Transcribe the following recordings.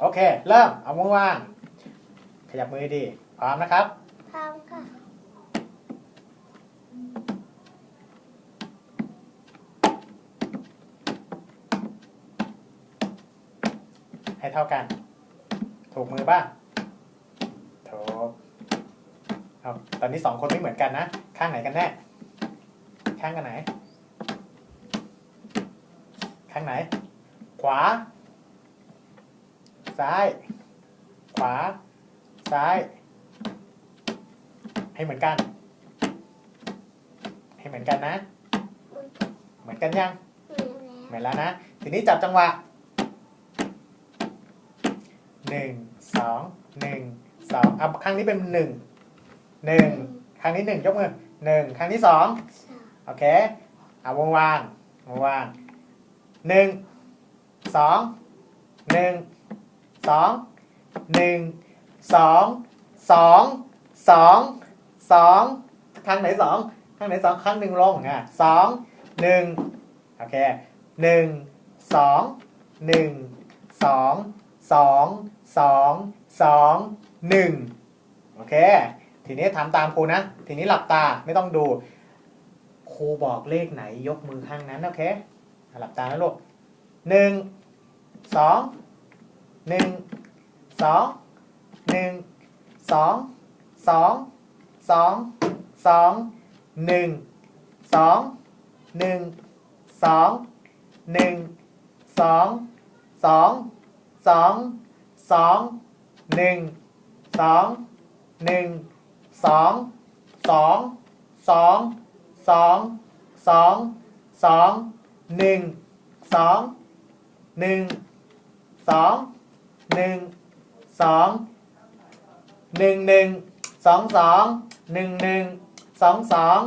โอเค เริ่ม เอามือวาง ขยับมือดี พร้อมนะครับ พร้อมค่ะ ให้เท่ากัน ถูกมือบ้าง ถูกเอาตอนนี้สองคนไม่เหมือนกันนะ ข้างไหนกันแน่ ข้างกันไหน ข้างไหน ขวา ซ้าย ขวา ซ้าย ให้เหมือนกัน ให้เหมือนกันนะ เหมือนกันยังเหมือนแล้วเหมือนแล้วนะ ทีนี้จับจังหวะหนึ่งสองหนึ่งสองเอาครั้งนี้เป็นหนึ่งหนึ่งครั้งนี้หนึ่งยกมือหนึ่งครั้งที่สองสองโอเคเอาวงวางวงวางหนึ่งสองหนึ่ง สองหนึ่งสองสองสองสองครั้งไหนสองครั้งไหนสองครั้งหนึ่งลงอะสองหนึ่งโอเคหนึ่งสองหนึ่งสองสองสองสองหนึ่งโอเค ทีนี้ทำตามครูนะ ทีนี้หลับตาไม่ต้องดู ครูบอกเลขไหนยกมือข้างนั้น โอเค หลับตานะลูกหนึ่งสอง หนึ่งสองหนึ่งสองสองสองสองหนึ่งสองหนึ่งสองหนึ่งสองสองสองสองหนึ่งสองหนึ่งสองสองสองสองสองสองหนึ่งสองหนึ่งสอง หนึ่งสองหนึ่งหนึ่งสองสองหนึ่งหนึ่งสองสอง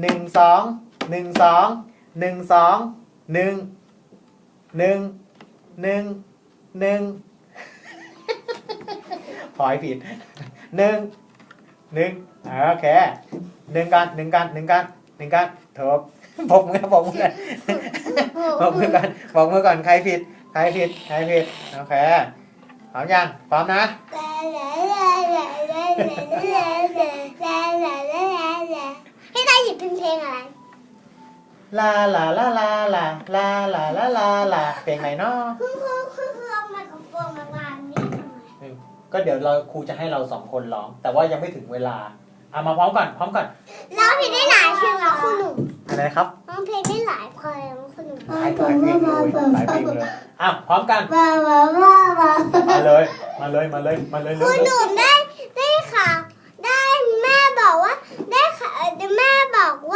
หนึ่งสองหนึ่งสองหนึ่งสองหนึ่งหนึ่งหนึ่งหนึ่งพอยผิดหนึ่งหนึ่งโอเคหนึ่งกันหนึ่งกันหนึ่งกันหนึ่งกันถูกบอกมือบอกมือบอกมือกันบอกมือก่อนใครผิดใครผิดใครผิดโอเค ร้อมยังพร้อมนะให้ได้หยิบเป็นเพลงอะไรลาลาลาลาลาลาลาลาลาลาเพลงไหนเนาะคือคือคือคือเอาไมโครโฟนมาวางนี่ทำไมก็เดี๋ยวเราครูจะให้เราสองคนร้อง แต่ว่ายังไม่ถึงเวลาเอามาพร้อมก่อนพร้อมก่อนร้องเพลงได้หลายเพลงแล้วคุณหนุ่มอะไรครับร้องเพลงได้หลายเพลงแล้วคุณหนุ่มหลายหลายเพลงเลยหลายเพลงเลยอ้าวพร้อมกันว้าวว้าว มามาเลย มาเลย มาเลย มาเลยเร็คุณหนูได้ได้ค่ะ ได้แม่บอกว่า ได้ค่ะแม่บอกว่า